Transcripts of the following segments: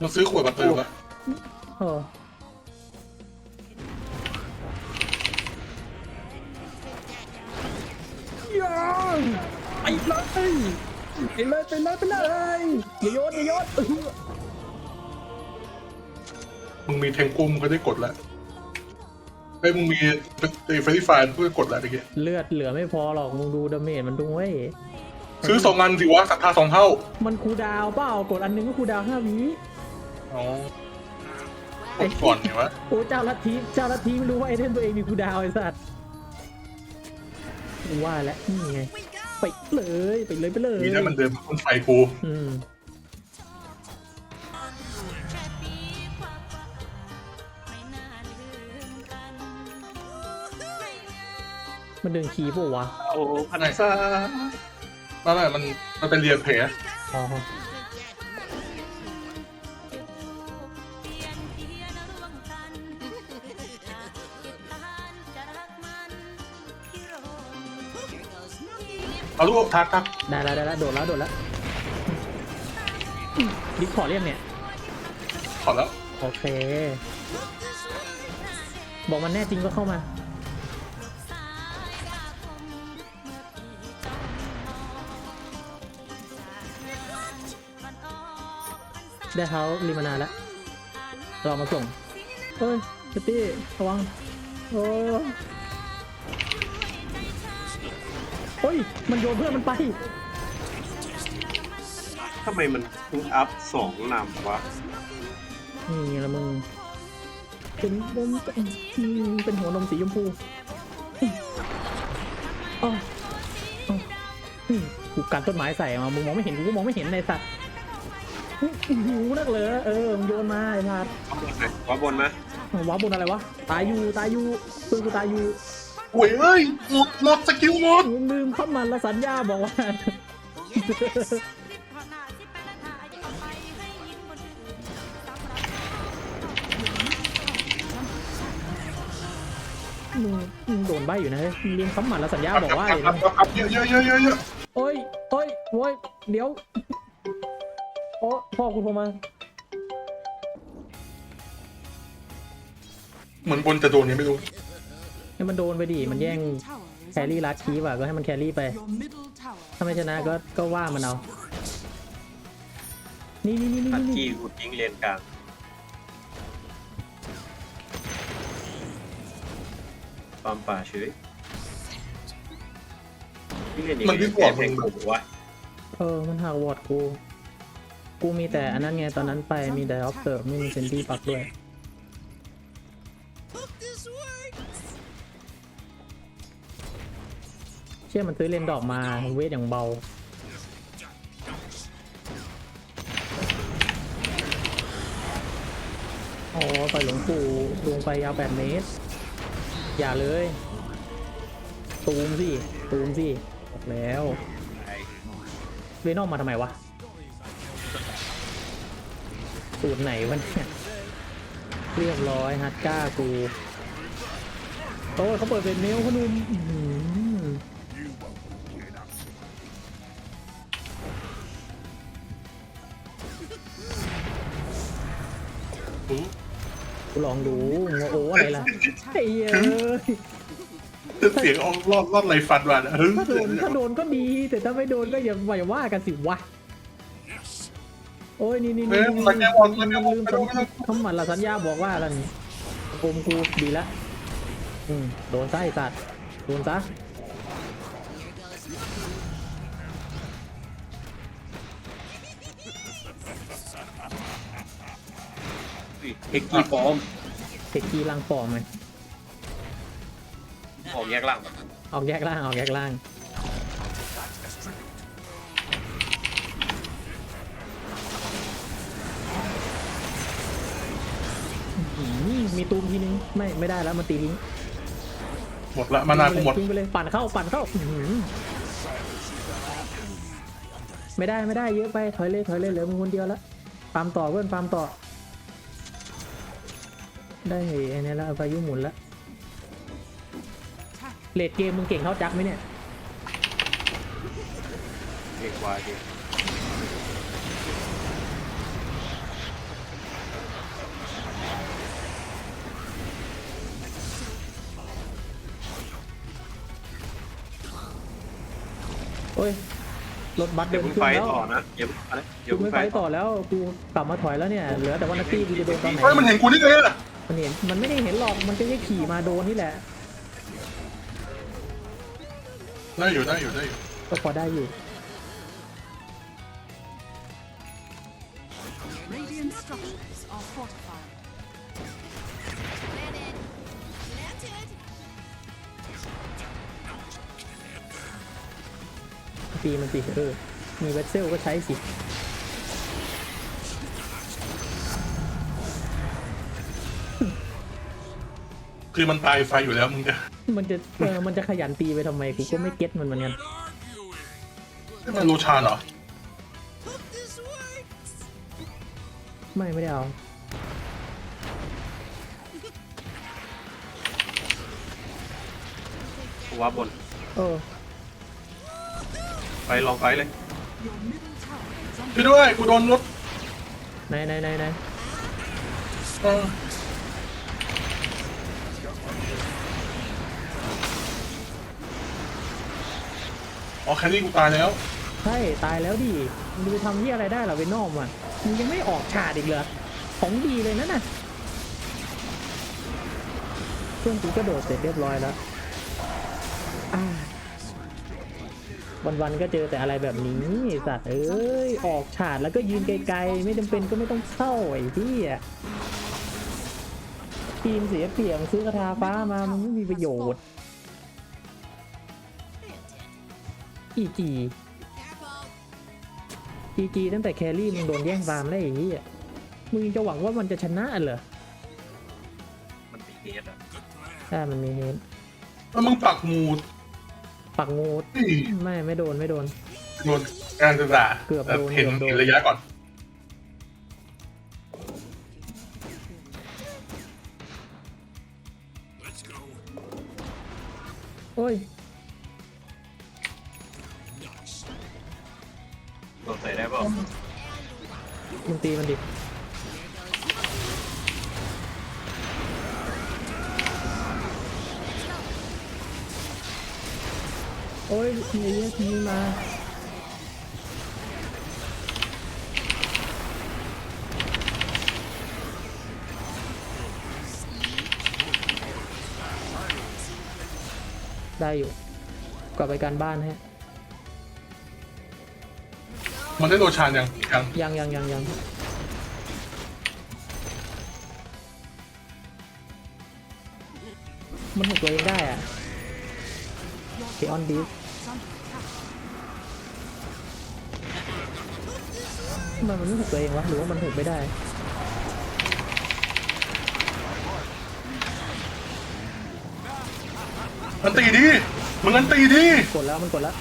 มันซื้อขวดมาเติมละเออยังไปเลยไปเลยไปเลยไปเลยอย่าโยนอย่าโยนเออมึงมีแทงกุมก็ได้กดแล้วไอ้ยมึงมีเฟรนฟรายก็ได้กดแล้วตะกี้เลือดเหลือไม่พอหรอกมึงดูดาเมจมันดูเว้ยซื้อสองอันสิวะศรัทธาสองเท่า มันคูลดาวน์เปล่ากดอันหนึงก็คูลดาวน์ห้าวิ อ๋อกดก่อนเนี่ยวะโอ้เจ้าลัทธิเจ้าลัทธิไม่รู้ว่าไอเทมตัวเองมีคูลดาวน์ไอ้สัตว์กูว่าแล้วนี่ไงไปเลยไปเลยไปเลยมีถ้ามันเดินมาพ่นไฟกูอืมมันเดินขี่ปะวะโอ้พันซ่าไม่ไม่มันมันเป็นเรียนเพย์อ๋อ ลูกทักทักได้แล้วได้แล้วโดดแล้วโดดแล้วดิสคอร์ดเรียกเนี่ย ขอแล้วโอเค บอกมันแน่จริงก็เข้ามา ได้เขาลิมานาแล้วรอมาส่งเฮ้ยสตี้ระวัง โอ้ โอ้ย มันโยนเพื่อนมันไป ทำไมมันเพิ่งอัพสองนำวะนี่ไงละมึง เป็นนมอืมเป็นหัวนมสีชมพูอ๋ออ๋ออืมกูกันต้นไม้ใส่มา มึงมองไม่เห็นกูก็มองไม่เห็นในสัตว์หิวนักเลยเออมึงโยนมาไอ้สัตว์ว่าบนไหมว้าบนอะไรวะ ตายอยู่ ตายอยู่เพื่อนกูตายอยู่ โอ้ยเอ้ยหมดหมดสกิลหมด มึงลืมเข้ามันแล้วสัญญาบอกว่า มึงมึงโดนใบอยู่นะเฮ้ยมึงเลี้ยงคำหมันแล้วสัญญาบอกว่าคเลยรับนะครับครับเยอะเยอะเยอะเยอะเยอะโอ้ยโอ้ยโอ้ยเดี๋ยวโอ้พ่อคุณโทรมา เหมือนบนจะโดนยังไม่รู้ ให้มันโดนไปดิมันแย่งแครี่ลัดคีบอะก็ให้มันแครี่ไป ถ้าไม่ชนะก็ก็ว่ามันเอา นี่นี่นี่นี่พันนี่กี้กูทิ้งเลนกลางฟาร์มป่าเฉยที่เล่นอย่างนี้แพ้งกูวะเออ มันหักวอร์ดกู กูมีแต่อันนั้นไงตอนนั้นไปมีแต่ออฟเซิร์ฟไม่มีเซนดี้ปักด้วย ชื่อมันซื้อเลนดอกมาเวทอย่างเบาอ๋อไปหลวงปู่ลงไปยาวแปดเมตร อย่าเลย ตูมสิ ตูมสิบอกแล้วเวนอมมาทำไมวะ สูตรไหนวะเนี่ย เรียบร้อยฮัตก้ากูโอ้ยเขาเปิดเป็นเนลพนุมอื้ กูลองดูว่าโอ้อะไรล่ะไอ้เอ้ยเสียงออกรอดรอดไหลฟันมานะเฮ้ยถ้าโดนถ้าโดนก็ดี แต่ถ้าไม่โดนก็อย่าอย่าว่ากันสิวะโอ้ยนี่นี่เฮ้นี่ยมันแก้วอลมัมันนลืแก้วอลมไปดูไปดูคำหมันละสัญญาบอกว่าอะไรนี่โอมกูดีละอืมโดนซะไอ้สัตว์โดนซะ เทคกี้ฟอร์มเทคกีล่างฟอร์มไหมออกแยกล่างออกแยกล่างออกแยกล่าง อื้อหือมีตูมทีนึงไม่ไม่ได้แล้วมันตีลิงก์หมดละมานากูหมด ทิ้งไปเลยปั่นเข้าปั่นเข้าอื้อหือไม่ได้ไม่ได้เยอะไปถอยเลยถอยเลยเหลือมึงคนเดียวแล้วฟาร์มต่อเพื่อนฟาร์มต่อ ได้ไอ้นี่ละพายุหมุนละเลดเกมมึงเก่งเท่าจักไหมเนี่ยเก่งกว่าดิโอ้ยรถบัสเดินขึ้นแล้วต่อนะเดี๋ยวอะไรเยวมึงไฟต่อแล้วกูกลับมาถอยแล้วเนี่ยเหลือแต่ว่านักตีกูจะโดนตอนไหนเฮ้ยมันเห็นกูนี่เลยเหรอ มันเห็นมันไม่ได้เห็นหรอก มันก็แค่ขี่มาโดนนี่แหละ ได้อยู่ได้อยู่ได้อยู่ก็พอได้อยู่ Radiant structures are fortified. ตีมันสิเออ มีเวสเซลก็ใช้สิ คือมันตายไฟอยู่แล้วมึงจะมันจะเออมันจะขยันตีไปทำไมกูก็ไม่เก็ตมันเหมือนกัน นี่มันโลชานเหรอ ไม่ไม่ได้เอาว่าบนเออไปลองไฟเลย Your middle tower is under ช่วยด้วย กูโดนรถไหนไหนไหนไหนเออ อ๋อแคลรี่กูตายแล้ว ใช่ตายแล้วดิมึงจะไปทำที่อะไรได้เหรอเวนอมอะมึงยังไม่ออกฉาดอีกเหรอของดีเลยนั่นน่ะเพื่อนกูก็โดดเสร็จเรียบร้อยแล้ววันๆก็เจอแต่อะไรแบบนี้สัตว์เอ้ยออกฉาดแล้วก็ยืนไกลๆ ไม่จำเป็นก็ไม่ต้องเข้าไอ้ที่อะทีมเสียเปรียบซื้อกระทาฟ้ามามันไม่มีประโยชน์ อีจีอีจีตั้งแต่แครี่มึงโดนแย่งฟาร์มแล้วไอ้ที่อะมึงยังจะหวังว่ามันจะชนะเหรอมันมีเฮดอะใช่มันมีเฮดแล้วมึงปักหมูปักงูนี่ไม่ไม่โดนไม่โดนโดนการศึกษาเกือบแต่โดนเห็นเกือบโดนเห็นระยะก่อนโอ้ย โอ้ยมีเยอะมีมาได้อยู่กลับไปการบ้านฮะมันได้โลชานยังยังยังยังยังยังมันหุบตัวเองได้อะ เคออนดิส is under attack. ทำไมมันไม่หุบตัวเองวะหรือว่ามันหุบไม่ได้มันตีดิมึงงั้นตีดิกดแล้วมันกดแล้ว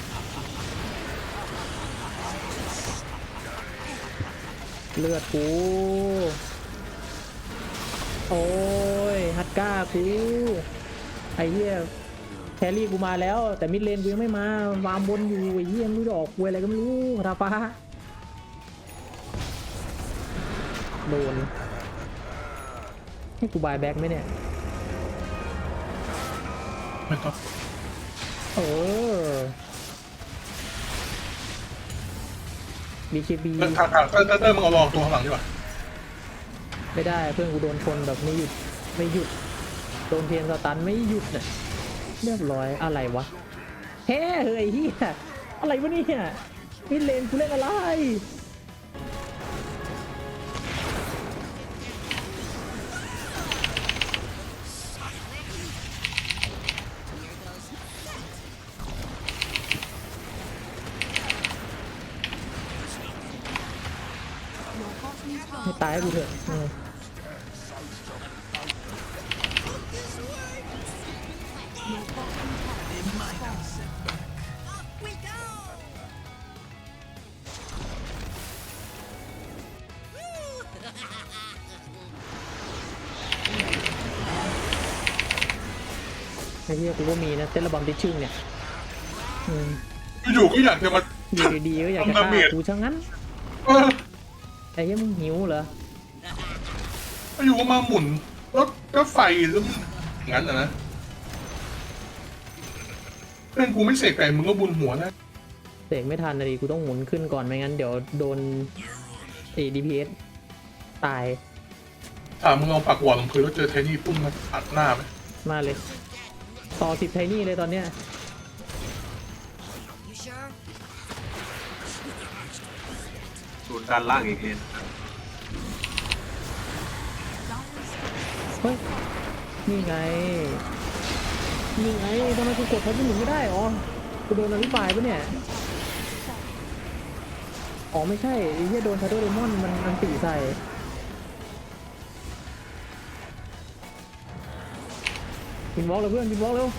เลือดกู โอ้ยฮัตก้ากูไอ้เหี้ย แครี่กูมาแล้ว แต่มิดเลนกูยังไม่มาวางบนอยู่ไอ้เหี้ยไม่รู้จะออกกูอะไรก็ไม่รู้ราฟ้าโดนให้กูบายแบ็กไหมเนี่ยไม่ต้องเออ BKB ทางทางทางเต้ยเต้ยมึงเอารองตัวข้างหลังดีกว่าไม่ได้เพื่อนกูโดนชนแบบไม่หยุดไม่หยุดโดนเทียนสตันไม่หยุดเนี่ย เรียบร้อยอะไรวะแฮ่เฮ้ยเฮียอะไรวะเนี่ยมิเลนกูเล่นอะไรให้ตายกูเถอะ ไอ้เหี้ยกูก็มีนะเต้นระบำดิชชิ่งเนี่ยอืมอยู่ๆก็อยากจะมา อยู่ดีๆก็อยากจะทำดาฆ่าเมจ กูช่างงั้นเออไอ้เหี้ยมึงหิวเหรออยู่ก็มาหมุนรถก็ไฟแล้วมึงอย่างนั้นนะนะเพื่อนกูไม่เสกไก่มึงก็บุญหัวนะเสกไม่ทันนะดิกูต้องหมุนขึ้นก่อนไม่งั้นเดี๋ยวโดนเอ DPS ตายถามมึงเอาปากหวานลงพื้นแล้วเจอเทนี่ปุ้มมาอัดหน้าไหมมาเลย ต่อสิบไทนี่เลยตอนเนี้ยศูนย์ด้านล่างอีกเลนเฮ้ย นี่ไง นี่ไงทำไมกูกดทับหมุนไม่ได้อ๋อกูโดนอภิปรายปะเนี่ย อ๋อไม่ใช่ไอ้เหี้ยโดนชาโดว์เดมอนมันมันตีใส่ วินวอล์กเลยเพื่อนวินวอล์กเร็ว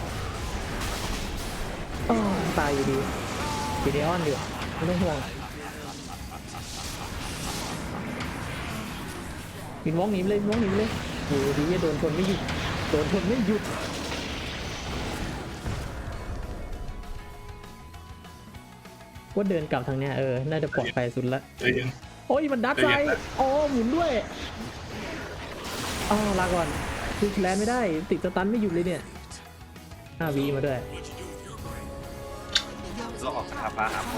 อ้าวตายอยู่ดีกีเดออนดีกว่าไม่ต้องห่วงวินวอล์กหนีไปเลยวินวอล์กหนีไปเลยอยู่ดีจะโดนชนไม่หยุดโดนชนไม่หยุดว่าเดินกลับทางเนี้ยเออ น่าจะปลอดภัยสุดละใจเย็น โอ้ยมันดัดไซด์อ๋อหมุนด้วยอ๋อลาก่อน คือแลนไม่ได้ ติดสตันไม่หยุดเลยเนี่ยห้าวีมาด้วยแล้วออกสถาปาหาโพ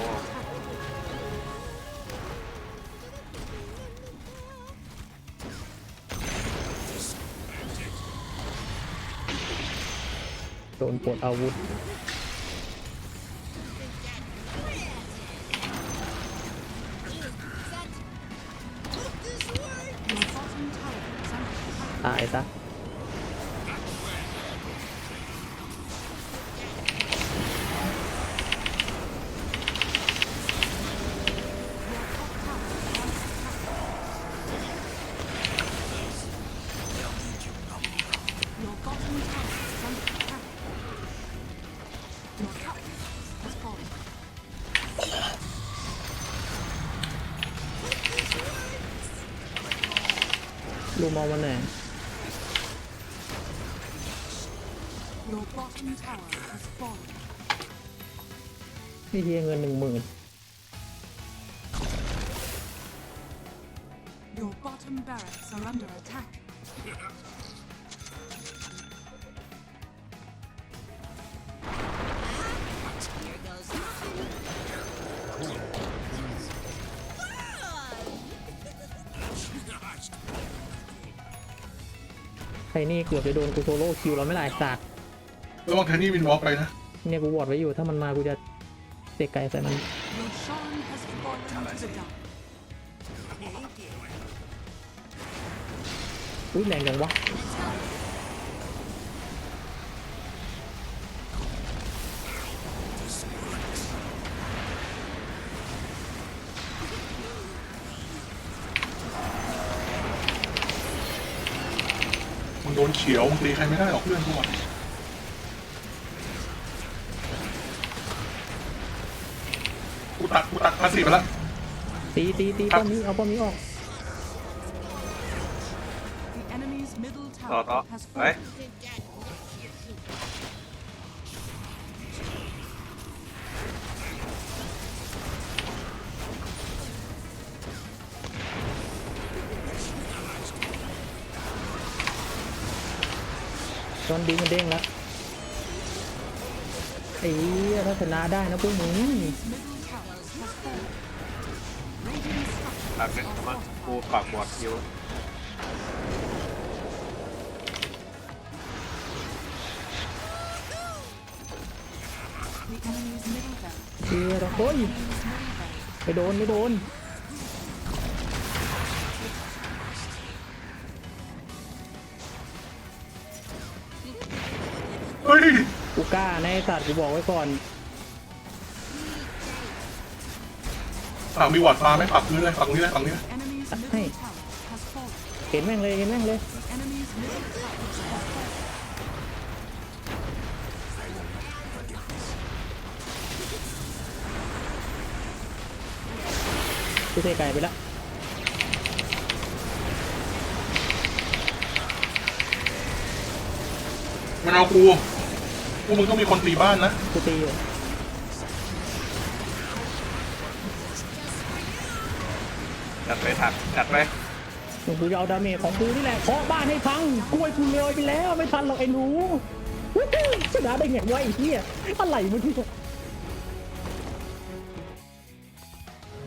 โดนปลดอาวุธ องวันไหนพี่เทียเงินหนึ่งหมื่น นี่เกือบจะโดนกูโซโล่คิวเราไม่หลายสัตว์ระวังเทนี่วินวอล์กไปนะเนี่ยกูวอดไว้อยู่ถ้ามันมากูจะเตะไก่ใส่มัน Your Shan has fallen to the dark. อุ้ยแรงจังวะ มึงโดนเฉียวมึงตีใครไม่ได้หรอกเพื่อนกูอะกูตัดกูตัดภาษีไปแล้วตีตีตีป้อมนี้เอาป้อมนี้ออก The enemy's middle ต่อ tower ต่อ has เตอนดีมันเด้งแล้วไอ้เหี้ยถ้าชนะได้นะพวกมึง Middle tower has fallen. Radiant ปาก structures เป็น are มา fortified. กูปากหมวดคิว The enemy's middle barracks. เหี้ยโอ้ย Enemy's middle barracks. ไม่โดนไม่โดน ฮ้ยกูกล้าในะไอ้สัตว์กูบอกไว้ก่อน ฝั่งมีหวัดฟ้าไหมฝั่งพื้นเลยฝั่งนี้เลยฝั่งนี้เลย Enemy's Hey. middle tower has fallen. เห็นแม่งเลยเห็นแม่งเลย Enemy's middle tower has fallen. กูเตะไก่ไปแล้วมันเอากูพ วกมึงต้องมีคนตีบ้านนะกูตีอยู่จัดไปถักจัดไปกูจะเอาดาเมจของกูนี่แหละเคาะบ้านให้พังกล้วยกูเลยไปแล้วไม่ทันหรอกไอ้หนูวู้ฮู้ชนะได้ไงวะไอ้เหี้ยอะไรวะเนี่ย